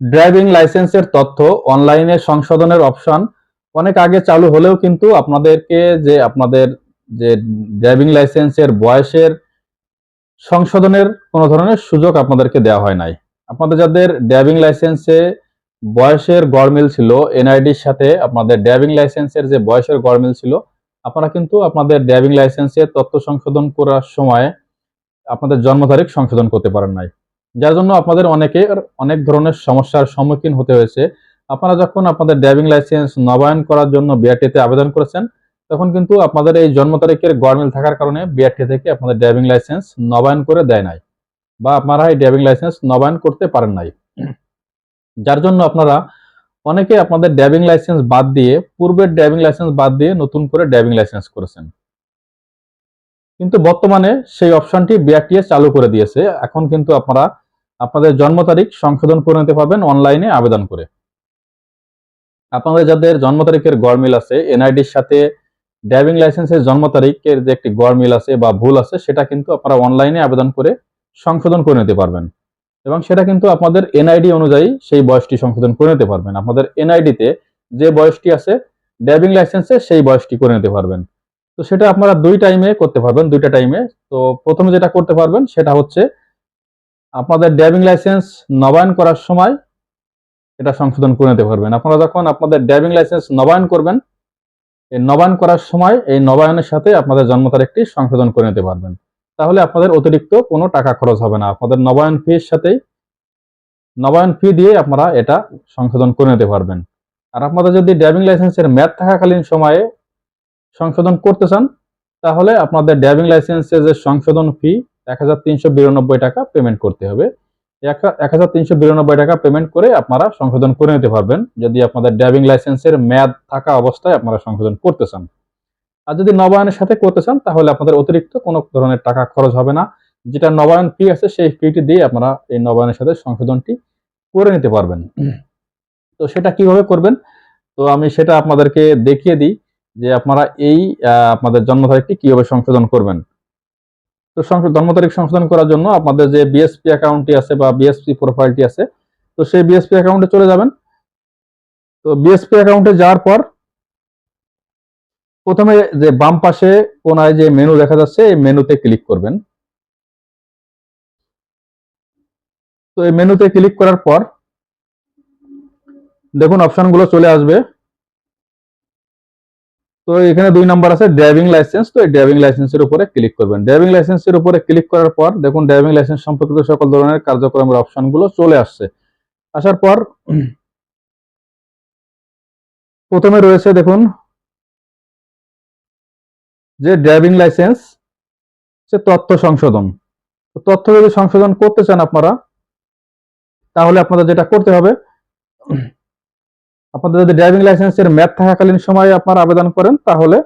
Driving লাইসেন্সের তথ্য, অনলাইনে সংশোধনের অপশন, অনেক আগে চালু হলেও কিন্তু আপনাদেরকে যে আপনাদের যে ড্রাইভিং লাইসেন্সের বয়সের সংশোধনের কোনো ধরনের সুযোগ আপনাদেরকে দেওয়া হয় নাই। আপনাদের যাদের ড্রাইভিং লাইসেন্সে বয়সের গড়মিল ছিল, এনআইডির সাথে আপনাদের ড্রাইভিং লাইসেন্সের যে বয়সের গড়মিল ছিল, আপনারা কিন্তু আপনাদের ড্রাইভিং লাইসেন্সের তথ্য সংশোধন করার সময় আপনাদের জন্ম তারিখ সংশোধন করতে পারেন নাই। যার জন্য আপনাদের অনেকে অনেক ধরনের সমস্যার সম্মুখীন হতে হয়েছে। আপনারা যখন আপনাদের ড্রাইভিং লাইসেন্স নবায়ন করার জন্য বিআরটিতে আবেদন করেছেন, তখন কিন্তু আপনাদের এই জন্ম তারিখের গড়মিল থাকার কারণে বিআরটি থেকে আপনাদের ড্রাইভিং লাইসেন্স নবায়ন করে দেয় নাই বা আপনারা এই ড্রাইভিং লাইসেন্স নবায়ন করতে পারেন নাই। যার জন্য আপনারা অনেকে আপনাদের ড্রাইভিং লাইসেন্স বাদ দিয়ে, পূর্বের ড্রাইভিং লাইসেন্স বাদ দিয়ে নতুন করে ড্রাইভিং লাইসেন্স করেছেন। কিন্তু বর্তমানে সেই অপশনটি বিআরটিএ চালু করে দিয়েছে। এখন কিন্তু আপনারা আপনাদের জন্ম তারিখ সংশোধন করে নিতে পারবেন অনলাইনে আবেদন করে। আপনাদের যাদের জন্ম তারিখের গড়মিল আছে, এনআইডির সাথে ড্রাইভিং লাইসেন্সের জন্ম তারিখের যে একটি গড়মিল আছে বা ভুল আছে, সেটা কিন্তু আপনারা অনলাইনে আবেদন করে সংশোধন করে নিতে পারবেন। এবং সেটা কিন্তু আপনাদের এনআইডি অনুযায়ী সেই বয়সটি সংশোধন করে নিতে পারবেন। আপনাদের এনআইডিতে যে বয়সটি আছে, ড্রাইভিং লাইসেন্সে সেই বয়সটি করে নিতে পারবেন। তো সেটা আপনারা দুই টাইমে করতে পারবেন, দুইটা টাইমে তো প্রথমে যেটা করতে পারবেন, সেটা হচ্ছে আপনাদের ড্রাইভিং লাইসেন্স নবায়ন করার সময় এটা সংশোধন করে নিতে পারবেন। আপনারা যখন আপনাদের ড্রাইভিং লাইসেন্স নবায়ন করবেন, এই নবায়ন করার সময় এই নবায়নের সাথে আপনাদের জন্ম তারিখটি সংশোধন করে নিতে পারবেন। তাহলে আপনাদের অতিরিক্ত কোনো টাকা খরচ হবে না। আপনাদের নবায়ন ফির সাথেই, নবায়ন ফি দিয়ে আপনারা এটা সংশোধন করে নিতে পারবেন। আর আপনাদের যদি ড্রাইভিং লাইসেন্সের মেয়াদ থাকাকালীন সময়ে সংশোধন করতে চান, তাহলে আপনাদের ড্রাইভিং লাইসেন্সের যে সংশোধন ফি এক হাজার তিনশো বিরানব্বই টাকা পেমেন্ট করতে হবে। এক হাজার তিনশো বিরানব্বই টাকা পেমেন্ট করে আপনারা সংশোধন করে নিতে পারবেন। যদি আপনাদের ড্রাইভিং লাইসেন্সের মেয়াদ থাকা অবস্থায় আপনারা সংশোধন করতে চান। আর যদি নবায়নের সাথে করতে চান, তাহলে আপনাদের অতিরিক্ত কোনো ধরনের টাকা খরচ হবে না। যেটা নবায়ন ফি আছে, সেই ফিটি দিয়ে আপনারা এই নবায়নের সাথে সংশোধনটি করে নিতে পারবেন। তো সেটা কীভাবে করবেন? তো আমি সেটা আপনাদেরকে দেখিয়ে দিই যে আপনারা এই আপনাদের জন্ম তারিখটি কীভাবে সংশোধন করবেন। তো জন্ম তারিখ সংশোধন করার জন্য আপনাদের যে বিএসপি অ্যাকাউন্টটি আছে বা বিএসপি প্রোফাইলটি আছে, তো সেই বিএসপি অ্যাকাউন্টে চলে যাবেন। তো বিএসপি অ্যাকাউন্টে যাওয়ার পর প্রথমে যে বাম পাশে কোনায় যে মেনু দেখা যাচ্ছে, এই মেনুতে ক্লিক করবেন। তো এই মেনুতে ক্লিক করার পর দেখুন অপশনগুলো চলে আসবে। তো এখানে দুই নাম্বার আছে ড্রাইভিং লাইসেন্স। তো এই ড্রাইভিং লাইসেন্সের উপরে ক্লিক করবেন। ড্রাইভিং লাইসেন্সের উপরে ক্লিক করার পর দেখুন ড্রাইভিং লাইসেন্স সম্পর্কিত সকল ধরনের কার্যক্রমের অপশনগুলো চলে আসছে। আসার পর প্রথমে রয়েছে দেখুন যে ড্রাইভিং লাইসেন্স, সে তথ্য সংশোধন। তথ্য যদি সংশোধন করতে চান আপনারা, তাহলে আপনাদের যেটা করতে হবে আপনাদের যদি ড্রাইভিং লাইসেন্সের ম্যাথ থাকাকালীন সময়ে আপনারা আবেদন করেন, তাহলে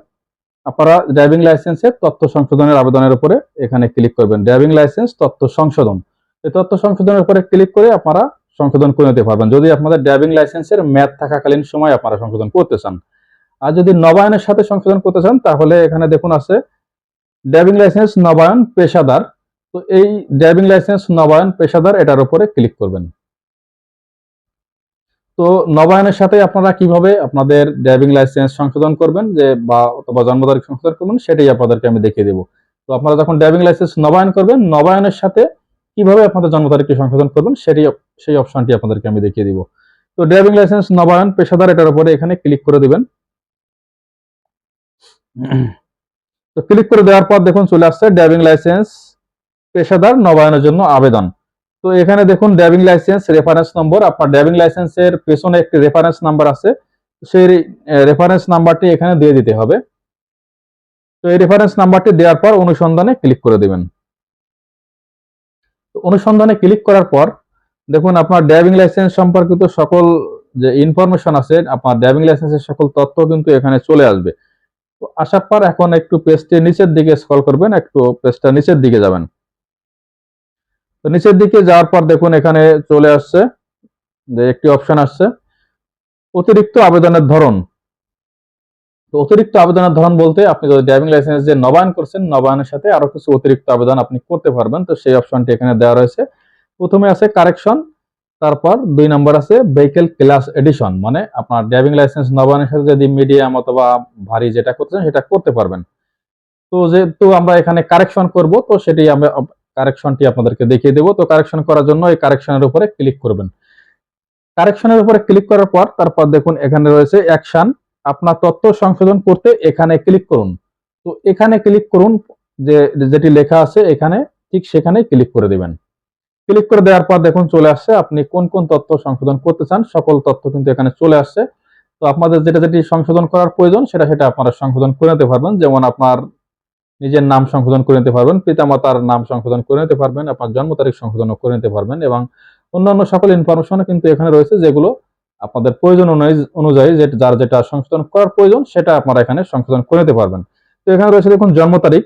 আপনারা ড্রাইভিং লাইসেন্সের তথ্য সংশোধনের আবেদনের উপরে এখানে ক্লিক করবেন। ড্রাইভিং লাইসেন্স তথ্য সংশোধন। এই তথ্য সংশোধনের উপরে ক্লিক করে আপনারা সংশোধন করে নিতে পারবেন। যদি আপনাদের ড্রাইভিং লাইসেন্সের ম্যাথ থাকাকালীন সময় আপনারা সংশোধন করতে চান। আর যদি নবায়নের সাথে সংশোধন করতে চান, তাহলে এখানে দেখুন আছে ড্রাইভিং লাইসেন্স নবায়ন, পেশাদার। তো এই ড্রাইভিং লাইসেন্স নবায়ন, পেশাদার, এটার উপরে ক্লিক করবেন। তো নবায়নের সাথে আপনারা কীভাবে আপনাদের ড্রাইভিং লাইসেন্স সংশোধন করবেন যে বা অথবা জন্ম তারিখ সংশোধন করবেন সেটাই আপনাদেরকে আমি দেখিয়ে দেবো। তো আপনারা যখন ড্রাইভিং লাইসেন্স নবায়ন করবেন, নবায়নের সাথে কীভাবে আপনাদের জন্ম তারিখটি সংশোধন করবেন সেটি সেই অপশনটি আপনাদেরকে আমি দেখিয়ে দিব। তো ড্রাইভিং লাইসেন্স নবায়ন পেশাদার এটার উপরে এখানে ক্লিক করে দিবেন। তো ক্লিক করে দেওয়ার পর দেখুন চলে আসছে ড্রাইভিং লাইসেন্স পেশাদার নবায়নের জন্য আবেদন। তো এখানে দেখুন ড্রাইভিং লাইসেন্স রেফারেন্স নম্বর আপনার ড্রাইভিং লাইসেন্সের পেছনে একটি রেফারেন্স নাম্বার আছে। সেই রেফারেন্স নাম্বারটি এখানে দিয়ে দিতে হবে। তো এই রেফারেন্স নাম্বারটি দেওয়ার পর অনুসন্ধানে ক্লিক করে দেবেন। অনুসন্ধানে ক্লিক করার পর দেখুন আপনার ড্রাইভিং লাইসেন্স সম্পর্কিত সকল যে ইনফরমেশন আছে, আপনার ড্রাইভিং লাইসেন্সের সকল তথ্য কিন্তু এখানে চলে আসবে। তো আসার পর এখন একটু পেজটি নিচের দিকে স্ক্রল করবেন, একটু পেজটা নিচের দিকে যাবেন। তো নিচের দিকে যাওয়ার পর দেখুন এখানে চলে আসছে, যে একটি অপশন আসছে, অতিরিক্ত আবেদনের ধরন। তো অতিরিক্ত আবেদনের ধরন বলতে আপনি যদি ড্রাইভিং লাইসেন্স যে নবায়ন করছেন, নবায়নের সাথে আরও কিছু অতিরিক্ত আবেদন আপনি করতে পারবেন। তো সেই অপশনটি এখানে দেওয়া রয়েছে। প্রথমে আছে কারেকশন তারপর দুই নম্বর আছে ভেহিকেল ক্লাস এডিশন মানে আপনার ড্রাইভিং লাইসেন্স নবায়নের সাথে যদি মিডিয়াম অথবা ভারী যেটা করতেছেন সেটা করতে পারবেন। তো যেহেতু আমরা এখানে কারেকশন করব, তো সেটি আমরা কারেকশনটি আপনাদেরকে দেখিয়ে দেবো। তো কারেকশন করার জন্য এই কারেকশনের উপরে ক্লিক করবেন। কারেকশনের উপরে ক্লিক করার পর তারপর দেখুন এখানে রয়েছে অ্যাকশন। আপনার তথ্য সংশোধন করতে এখানে ক্লিক করুন। তো এখানে ক্লিক করুন, যে যেটি লেখা আছে এখানে ঠিক সেখানে ক্লিক করে দিবেন। ক্লিক করে দেওয়ার পর দেখুন চলে আসছে, আপনি কোন কোন তথ্য সংশোধন করতে চান সকল তথ্য কিন্তু এখানে চলে আসছে। তো আপনাদের যেটা যেটি সংশোধন করার প্রয়োজন সেটা সেটা আপনারা সংশোধন করে নিতে পারবেন। যেমন আপনার নিজের নাম সংশোধন করে নিতে পারবেন, পিতামাতার নাম সংশোধন করে নিতে পারবেন, আপনার জন্ম তারিখ সংশোধন করে নিতে পারবেন এবং অন্যান্য সকল ইনফরমেশন কিন্তু এখানে রয়েছে যেগুলো আপনাদের প্রয়োজন অনুযায়ী- অনুযায়ী যে, যার যেটা সংশোধন করার প্রয়োজন সেটা আপনারা এখানে সংশোধন করে নিতে পারবেন। তো এখানে রয়েছে দেখুন জন্ম তারিখ,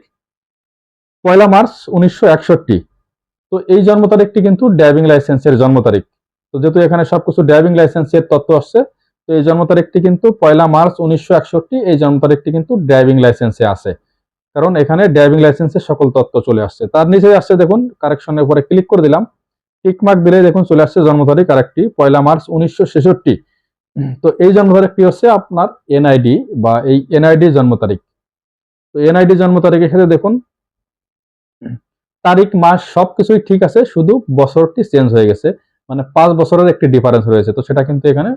পয়লা মার্চ উনিশশো একষট্টি। তো এই জন্ম তারিখটি কিন্তু ড্রাইভিং লাইসেন্সের জন্ম তারিখ। তো যেহেতু এখানে সবকিছু ড্রাইভিং লাইসেন্সের তথ্য আসছে, তো এই জন্ম তারিখটি কিন্তু পয়লা মার্চ উনিশশো একষট্টি, এই জন্ম তারিখটি কিন্তু ড্রাইভিং লাইসেন্সে আছে। কারণ এখানে ড্রাইভিং লাইসেন্সের সকল তথ্য চলে আসছে। তার নিচে আসছে দেখুন কারেকশনের উপরে ক্লিক করে দিলাম। টিকমার্ক দিলে দেখুন চলে আসছে জন্ম তারিখ আরেকটি পয়লা মার্চ উনিশশো ছেষট্টি। তো এই জন্ম তারিখটি হচ্ছে? আপনার এনআইডি বা এই এনআইডি জন্ম তারিখ। তো এনআইডি জন্ম তারিখের সাথে দেখুন, তারিখ, মাস সবকিছুই ঠিক আছে, শুধু বছরটি চেঞ্জ হয়ে গেছে। মানে পাঁচ বছরের একটি ডিফারেন্স রয়েছে। তো সেটা কিন্তু এখানে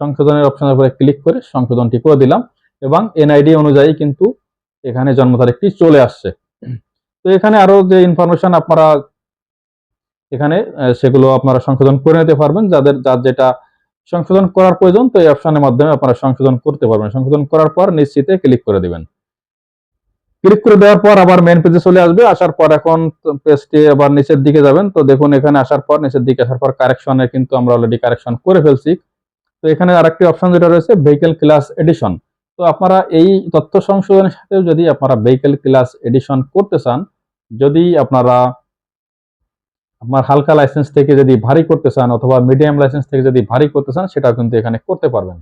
সংশোধনের অপশনের উপরে ক্লিক করে সংশোধনটি করে দিলাম। এবং এনআইডি অনুযায়ী কিন্তু এখানে জন্ম তারিখটি চলে আসছে। তো এখানে আরও যে ইনফরমেশন আপনারা এখানে সেগুলো আপনারা সংশোধন করে নিতে পারবেন। যাদের, যার যেটা সংশোধন করার প্রয়োজন, তো এই অপশনের মাধ্যমে আপনারা সংশোধন করতে পারবেন। সংশোধন করার পর নিশ্চিতে ক্লিক করে দিবেন। ক্লিক করে দেওয়ার পর আবার মেন পেজে চলে আসবে। আসার পর এখন পেজটি আবার নিচের দিকে যাবেন। তো দেখুন, এখানে আসার পর, নিচের দিকে আসার পর কারেকশনে কিন্তু আমরা অলরেডি কারেকশন করে ফেলছি। তো এখানে আরেকটি অপশন যেটা রয়েছে ভেহিকেল ক্লাস এডিশন তো আপনারা এই তথ্য সংশোধনের সাথে যদি আপনারা ভেহিকেল ক্লাস এডিশন করতে চান, যদি আপনারা আপনার হালকা লাইসেন্স থেকে যদি ভারী করতে চান অথবা মিডিয়াম লাইসেন্স থেকে যদি ভারী করতে চান, সেটাও কিন্তু এখানে করতে পারবেন।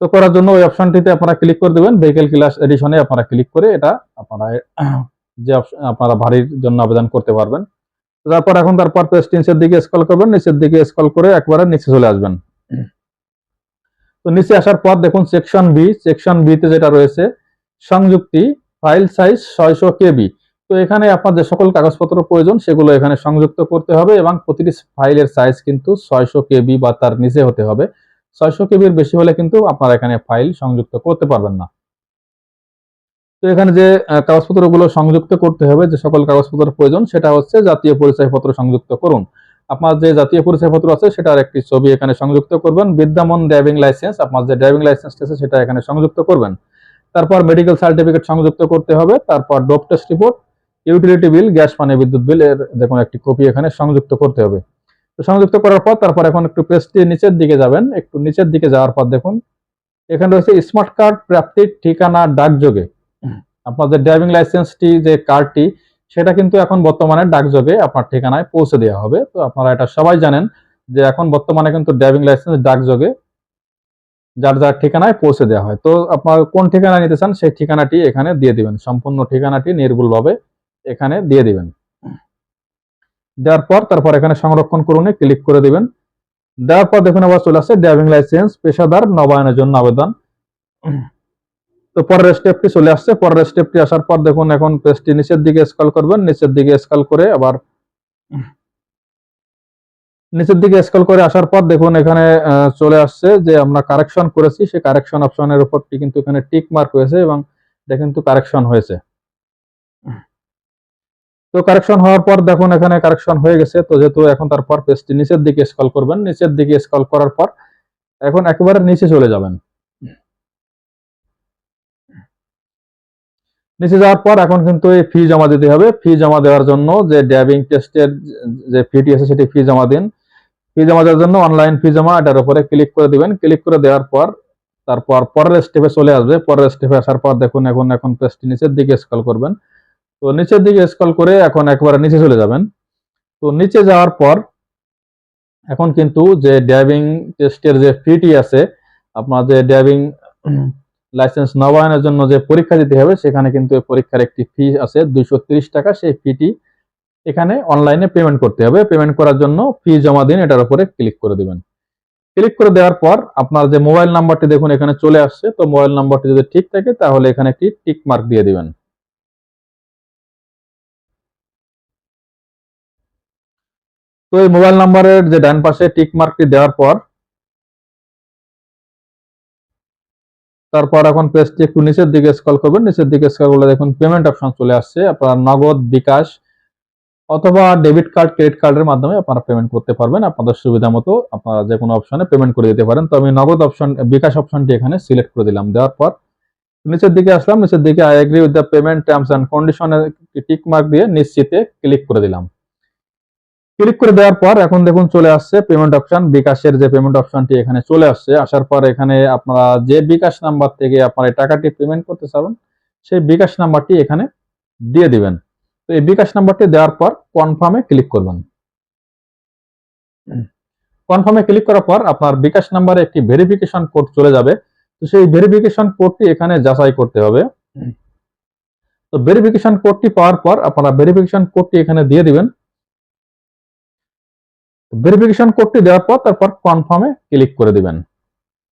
তো করার জন্য ওই অপশনটিতে আপনারা ক্লিক করে দেবেন ভেহিকেল ক্লাস এডিশনে আপনারা ক্লিক করে এটা আপনারা যে আপনারা ভারীর জন্য আবেদন করতে পারবেন। তারপর এখন তারপর পেজ নিচের দিকে স্কল করবেন, নিচের দিকে স্কল করে একবারে নিচে চলে আসবেন। তো নিচে আসার পর দেখুন সেকশন বি সেকশন বি তে যেটা রয়েছে, সংযুক্তি ফাইল সাইজ ছয়শো কেবি। তো এখানে আপনার যে সকল কাগজপত্র প্রয়োজন, সেগুলো এখানে সংযুক্ত করতে হবে এবং প্রতিটি ফাইলের সাইজ কিন্তু ছয়শো কেবি বা তার নিচে হতে হবে। ছয়শো কেবির বেশি হলে কিন্তু আপনারা এখানে ফাইল সংযুক্ত করতে পারবেন না। তো এখানে যে কাগজপত্রগুলো সংযুক্ত করতে হবে, যে সকল কাগজপত্র প্রয়োজন, সেটা হচ্ছে জাতীয় পরিচয়পত্র সংযুক্ত করুন। আপনার যে জাতীয় পরিচয়পত্র আছে, সেটার একটি ছবি এখানে সংযুক্ত করবেন। বিদ্যমান ড্রাইভিং লাইসেন্স, আপনার যে ড্রাইভিং লাইসেন্স আছে, সেটা এখানে সংযুক্ত করবেন। তারপর মেডিকেল সার্টিফিকেট সংযুক্ত করতে হবে, তারপর dope test report, utility bill, gas, পানি, বিদ্যুৎ বিল, এর দেখুন একটি কপি এখানে সংযুক্ত করতে হবে। তো সংযুক্ত করার পর তারপর এখন একটু পেজটি নিচের দিকে যাবেন। একটু নিচের দিকে যাওয়ার পর দেখুন, এখানে রয়েছে স্মার্ট কার্ড প্রাপ্তির ঠিকানা ডাকযোগে। আপনাদের ড্রাইভিং লাইসেন্সটি যে কার্ডটি সেটা কিন্তু এখন বর্তমানে ডাকযোগে আপনার ঠিকানায় পৌঁছে দেওয়া হবে। তো আপনারা এটা সবাই জানেন যে এখন বর্তমানে কিন্তু ড্রাইভিং লাইসেন্স ডাকযোগে যার যার ঠিকানায় পৌঁছে দেওয়া হয়। তো আপনার কোন ঠিকানা নিতে চান সেই ঠিকানাটি এখানে দিয়ে দিবেন। সম্পূর্ণ ঠিকানাটি নির্ভুলভাবে এখানে দিয়ে দিবেন। দেওয়ার পর তারপর এখানে সংরক্ষণ করুন, ক্লিক করে দিবেন। দেওয়ার পর দেখুন আবার চলে আসছে ড্রাইভিং লাইসেন্স, পেশাদার নবায়নের জন্য আবেদন। তো পরের স্টেপটি চলে আসছে। পরের স্টেপটি আসার পর দেখুন এখন পেজটি নিচের দিকে স্ক্রল করবেন, নিচের দিকে স্ক্রল করে আবার নিচের দিকে স্ক্রল করে আসার পর দেখুন এখানে চলে আসছে যে আমরা কারেকশন করেছি। সেই কারেকশন অপশনের উপরটি কিন্তু এখানে টিক মার্ক হয়েছে এবং এটা কিন্তু কারেকশন হয়েছে। তো কারেকশন হওয়ার পর দেখুন এখানে কারেকশন হয়ে গেছে। তো যেহেতু এখন তারপর পেজটি নিচের দিকে স্ক্রল করবেন, নিচের দিকে স্ক্রল করার পর এখন একেবারে নিচে চলে যাবেন। নিচে যাওয়ার পর এখন কিন্তু এই ফি জমা দিতে হবে। ফি জমা দেওয়ার জন্য যে ড্রাইভিং টেস্টের যে ফিটি আছে সেটি ফি জমা দিন। ফি জমা দেওয়ার জন্য অনলাইন ফি জমা এটার উপরে ক্লিক করে দিবেন। ক্লিক করে দেওয়ার পর, তারপর পরের স্টেপে চলে আসবে। পরের স্টেপে আসার পর দেখুন এখন এখন পেজটি নিচের দিকে স্ক্রল করবেন। তো নিচের দিকে স্ক্রল করে এখন একবারে নিচে চলে যাবেন। তো নিচে যাওয়ার পর এখন কিন্তু যে ড্রাইভিং টেস্টের যে ফিটি আছে, আপনার যে ড্রাইভিং লাইসেন্স নবায়নের জন্য যে পরীক্ষা দিতে হবে, সেখানে কিন্তু পরীক্ষার একটি ফি আছে, দুইশো টাকা। সেই ফিটি এখানে অনলাইনে পেমেন্ট করতে হবে। পেমেন্ট করার জন্য ফি জমা দিন, এটার উপরে ক্লিক করে দিবেন। ক্লিক করে দেওয়ার পর আপনার যে মোবাইল নাম্বারটি দেখুন, এখানে চলে আসছে। তো মোবাইল নাম্বারটি যদি ঠিক থাকে, তাহলে এখানে একটি টিক মার্ক দিয়ে দিবেন। তো এই মোবাইল নাম্বারের যে ডান পাশে টিক মার্কটি দেওয়ার পর তারপর এখন পেজটি একটু নিচের দিকে স্ক্রল করবেন, নিচের দিকে স্ক্রল করলে দেখুন পেমেন্ট অপশন চলে আসছে, আপনার নগদ, বিকাশ অথবা ডেবিট কার্ড ক্রেডিট কার্ডের মাধ্যমে আপনারা পেমেন্ট করতে পারবেন। আপনাদের সুবিধা মতো আপনারা যে কোনো অপশনে পেমেন্ট করে দিতে পারেন। তো আমি নগদ অপশন বিকাশ অপশনটি এখানে সিলেক্ট করে দিলাম দেওয়ার পর। নিচের দিকে আসলাম, নিচের দিকে I agree with the payment terms and কন্ডিশনে টিক মার্ক দিয়ে নিশ্চিতে ক্লিক করে দিলাম। ক্লিক করে দেওয়ার পর এখন দেখুন চলে আসছে পেমেন্ট অপশন বিকাশের যে পেমেন্ট অপশনটি এখানে চলে আসছে। আসার পর এখানে আপনারা যে বিকাশ নাম্বার থেকে আপনারা টাকাটি পেমেন্ট করতে চাবেন, সেই বিকাশ নাম্বারটি এখানে দিয়ে দিবেন। তো এই বিকাশ নাম্বারটি দেওয়ার পর কনফার্মে ক্লিক করবেন। কনফার্মে ক্লিক করার পর আপনার বিকাশ নাম্বারে একটি ভেরিফিকেশন কোড চলে যাবে। তো সেই ভেরিফিকেশন কোডটি এখানে যাচাই করতে হবে। তো ভেরিফিকেশন কোডটি পাওয়ার পর আপনারা ভেরিফিকেশন কোডটি এখানে দিয়ে দিবেন। ভেরিফিকেশন কোডটি দেওয়ার পর তারপর কনফার্মে ক্লিক করে দিবেন।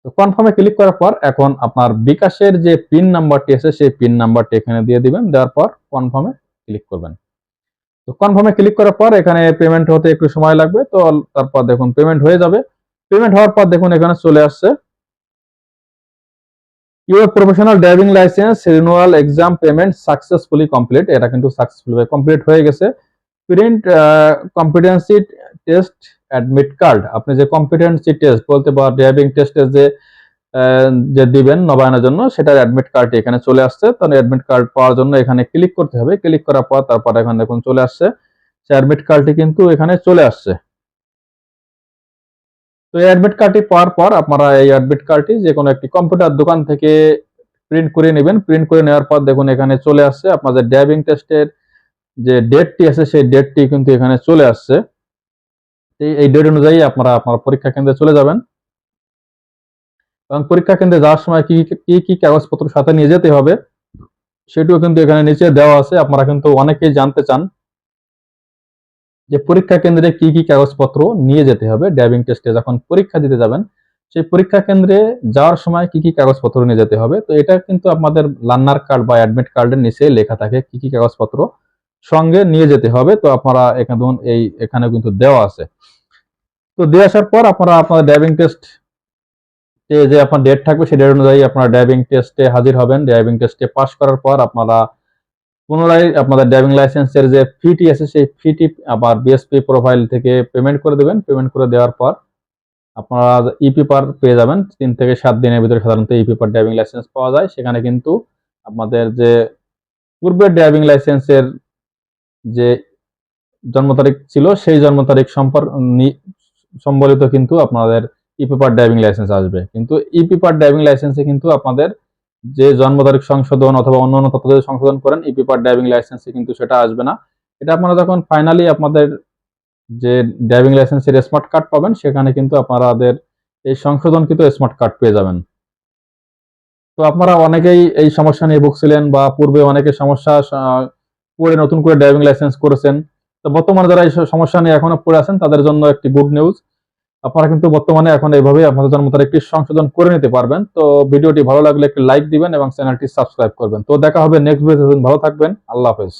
তো কনফার্মে ক্লিক করার পর এখন আপনার বিকাশের যে পিন নাম্বারটি আছে, সেই পিন নাম্বারটি এখানে দিয়ে দিবেন। দেওয়ার পর কনফার্মে ক্লিক করবেন। তো কনফার্মে ক্লিক করার পর এখানে পেমেন্ট হতে একটু সময় লাগবে। তো তারপর দেখুন পেমেন্ট হয়ে যাবে। পেমেন্ট হওয়ার পর দেখুন এখানে চলে আসছে। Your professional driving licence renewal exam payment successfully complete এটা কিন্তু সাকসেসফুলি কমপ্লিট হয়ে গেছে। Print competency test admit card আপনি যে কম্পিটেন্সি টেস্ট বলতে বা ড্রাইভিং টেস্টে যে যে দিবেন নবায়নের জন্য, সেটার অ্যাডমিট কার্ডটি এখানে চলে আসছে। তাহলে অ্যাডমিট কার্ড পাওয়ার জন্য এখানে ক্লিক করতে হবে। ক্লিক করার পর তারপর এখানে দেখুন চলে আসছে। সে অ্যাডমিট কার্ডটি কিন্তু এখানে চলে আসছে। তো এই অ্যাডমিট কার্ডটি পাওয়ার পর আপনারা এই অ্যাডমিট কার্ডটি যে কোনো একটি কম্পিউটার দোকান থেকে প্রিন্ট করে নেবেন। প্রিন্ট করে নেওয়ার পর দেখুন এখানে চলে আসছে। আপনাদের ড্রাইভিং টেস্টের যে ডেটটি আছে, সেই ডেটটি কিন্তু এখানে চলে আসছে। এই- ডেট অনুযায়ী আপনারা আপনার পরীক্ষা কেন্দ্রে চলে যাবেন। এবং পরীক্ষা কেন্দ্রে যাওয়ার সময় কি- কি কি কাগজপত্র সাথে নিয়ে যেতে হবে, সেটিও কিন্তু এখানে নিচে দেওয়া আছে। আপনারা কিন্তু অনেকেই জানতে চান যে পরীক্ষা কেন্দ্রে কি কি কাগজপত্র নিয়ে যেতে হবে ড্রাইভিং টেস্টে যখন পরীক্ষা দিতে যাবেন, সেই পরীক্ষা কেন্দ্রে যাওয়ার সময় কি কি কাগজপত্র নিয়ে যেতে হবে। তো এটা কিন্তু আপনাদের লার্নার কার্ড বা অ্যাডমিট কার্ডের নিচে লেখা থাকে কি কি কাগজপত্র সঙ্গে নিয়ে যেতে হবে। তো আপনারা এখানে ধরুন এই এখানে কিন্তু দেওয়া আছে। তো দিয়ে আসার পর আপনারা আপনাদের ড্রাইভিং টেস্ট যে আপনার ডেট থাকবে সেই ডেট অনুযায়ী আপনারা ড্রাইভিং টেস্টে হাজির হবেন। ড্রাইভিং টেস্টে পাস করার পর আপনারা পুনরায় আপনাদের ড্রাইভিং লাইসেন্সের যে ফিটি আছে সেই ফিটি আবার বিএসপি প্রোফাইল থেকে পেমেন্ট করে দেবেন। পেমেন্ট করে দেওয়ার পর আপনারা ই পেপার পেয়ে যাবেন। তিন থেকে সাত দিনের ভিতরে সাধারণত ই পেপার ড্রাইভিং লাইসেন্স পাওয়া যায়। সেখানে কিন্তু আপনাদের যে পূর্বের ড্রাইভিং লাইসেন্সের যে জন্ম তারিখ ছিল, সেই জন্ম তারিখ সম্পর্ক সম্বলিত কিন্তু আপনাদের ই পেপার ড্রাইভিং লাইসেন্স আসবে। কিন্তু ই পেপার ড্রাইভিং লাইসেন্সে কিন্তু আপনাদের যে জন্ম তারিখ সংশোধন অথবা অন্য অন্য তথ্য সংশোধন করেন ই পেপার ড্রাইভিং লাইসেন্সে কিন্তু সেটা আসবে না। এটা আপনারা যখন ফাইনালি আপনাদের যে ড্রাইভিং লাইসেন্সের স্মার্ট কার্ড পাবেন, সেখানে কিন্তু আপনাদের এই সংশোধনকৃত স্মার্ট কার্ড পেয়ে যাবেন। তো আপনারা অনেকেই এই সমস্যা নিয়ে ভুগছিলেন বা পূর্বে অনেকে সমস্যা পড়ে নতুন করে ড্রাইভিং লাইসেন্স করেছেন। তো বর্তমানে যারা এই সমস্যা নিয়ে এখনও পড়ে আছেন, তাদের জন্য একটি গুড নিউজ আপনারা কিন্তু বর্তমানে এখন এইভাবে আপনাদের জন্ম একটি সংশোধন করে নিতে পারবেন। তো ভিডিওটি ভালো লাগলে একটি লাইক দিবেন এবং চ্যানেলটি সাবস্ক্রাইব করবেন। তো দেখা হবে নেক্সট ভিডিওতে ভালো থাকবেন। আল্লাহ হাফেজ।